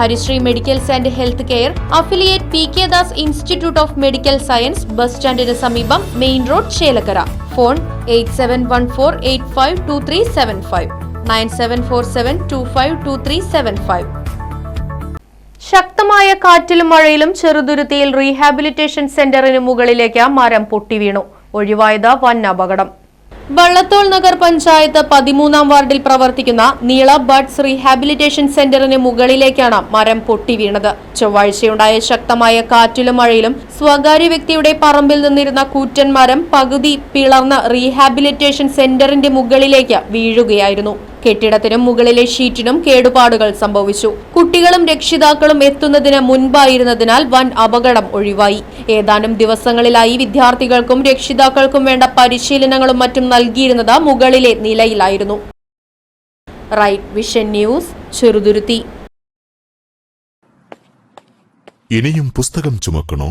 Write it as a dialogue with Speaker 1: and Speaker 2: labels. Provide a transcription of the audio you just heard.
Speaker 1: Harisree medicals and health care affiliate P K Das institute of medical science bus സ്റ്റാൻഡിന് സമീപം main road Chelakkara. Phone eight seven one four eight five two three seven five. Nine seven four seven two five two three seven five. ശക്തമായ കാറ്റിലും മഴയിലും ചെറുതുരുത്തിയിൽ rehabilitation സെന്ററിന് മുകളിലേക്ക് മരം പൊട്ടി വീണു ഒഴിവായത് വൻ അപകടം വള്ളത്തോൾ നഗർ പഞ്ചായത്ത് പതിമൂന്നാം വാർഡിൽ പ്രവർത്തിക്കുന്ന നീള ബഡ്സ് റീഹാബിലിറ്റേഷൻ സെന്ററിന് മുകളിലേക്കാണ് മരം പൊട്ടി വീണത്. ചൊവ്വാഴ്ചയുണ്ടായ ശക്തമായ കാറ്റിലും മഴയിലും സ്വകാര്യ വ്യക്തിയുടെ പറമ്പിൽ നിന്നിരുന്ന കൂറ്റൻ മരം പകുതി പിളർന്ന് റീഹാബിലിറ്റേഷൻ സെന്ററിന്റെ മുകളിലേക്ക് വീഴുകയായിരുന്നു. കെട്ടിടത്തിനും മുകളിലെ ഷീറ്റിനും കേടുപാടുകൾ സംഭവിച്ചു. കുട്ടികളും രക്ഷിതാക്കളും എത്തുന്നതിന് മുൻപായിരുന്നതിനാൽ വൻ അപകടം ഒഴിവായി. ഏതാനും ദിവസങ്ങളിലായി വിദ്യാർത്ഥികൾക്കും രക്ഷിതാക്കൾക്കും വേണ്ട പരിശീലനങ്ങളും മറ്റും നൽകിയിരുന്നത് മുകളിലെ നിലയിലായിരുന്നു. റൈറ്റ് വിഷൻ ന്യൂസ്
Speaker 2: ഇനിയും പുസ്തകം ചുമക്കണോ?